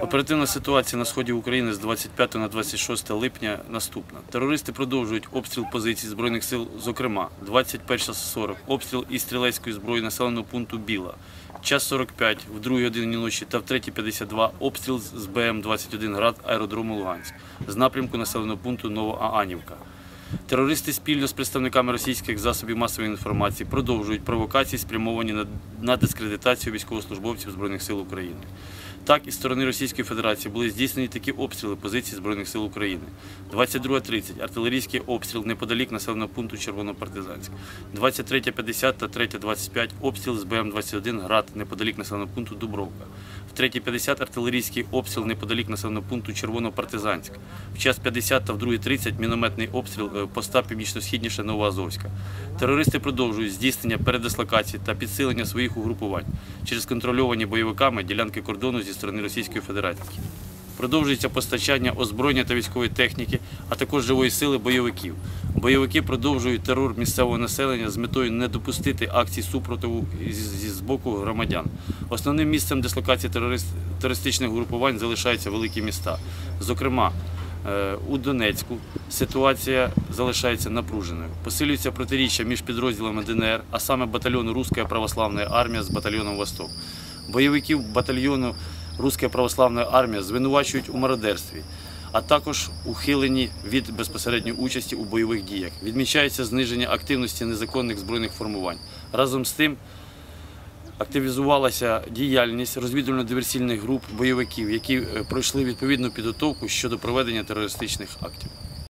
Оперативна ситуація на сході України з 25 на 26 липня наступна. Терористи продовжують обстріл позицій збройних сил, зокрема 21.40 обстріл із стрілецької зброї населеного пункту Біла. Час 45 в 2 годині ночі та в 3.52 обстріл з БМ-21 град аеродрому Луганськ з напрямку населеного пункту Новоаанівка. Терористи спільно з представниками російських засобів масової інформації продовжують провокації, спрямовані на, дискредитацію військовослужбовців Збройних сил України. Так, із сторони Російської Федерації були здійснені такі обстріли позицій Збройних сил України. 22.30 артилерійський обстріл неподалік населеного пункту Червонопартизанськ. 23.50 та 3.25 обстріл з БМ-21 град неподалік населеного пункту Дубровка. В 3.50 артилерійський обстріл неподалік населеного пункту Червонопартизанськ. В час 50 та в 2.30 мінометний обстріл е, поста північно-східніше Новоазовська. Терористи продовжують здійснення передислокації та підсилення своїх угрупувань через контрольовані бойовиками ділянки кордону зі сторони Російської Федерації. Продовжується постачання озброєння та військової техніки, а також живої сили бойовиків. Бойовики продовжують терор місцевого населення з метою не допустити акцій супротиву зі- зі з боку громадян. Основним місцем дислокації терористичних групувань залишаються великі міста. Зокрема, е, у Донецьку ситуація залишається напруженою. Посилюється протиріччя між підрозділами ДНР, а саме батальйону Руська православна армія з батальйоном Восток. Бойовиків батальйону Руська православна армія звинувачують у мародерстві, а також ухилені від безпосередньої участі у бойових діях. Відмічається зниження активності незаконних збройних формувань. Разом з тим активізувалася діяльність розвідувально-диверсійних груп бойовиків, які е, пройшли відповідну підготовку щодо проведення терористичних актів.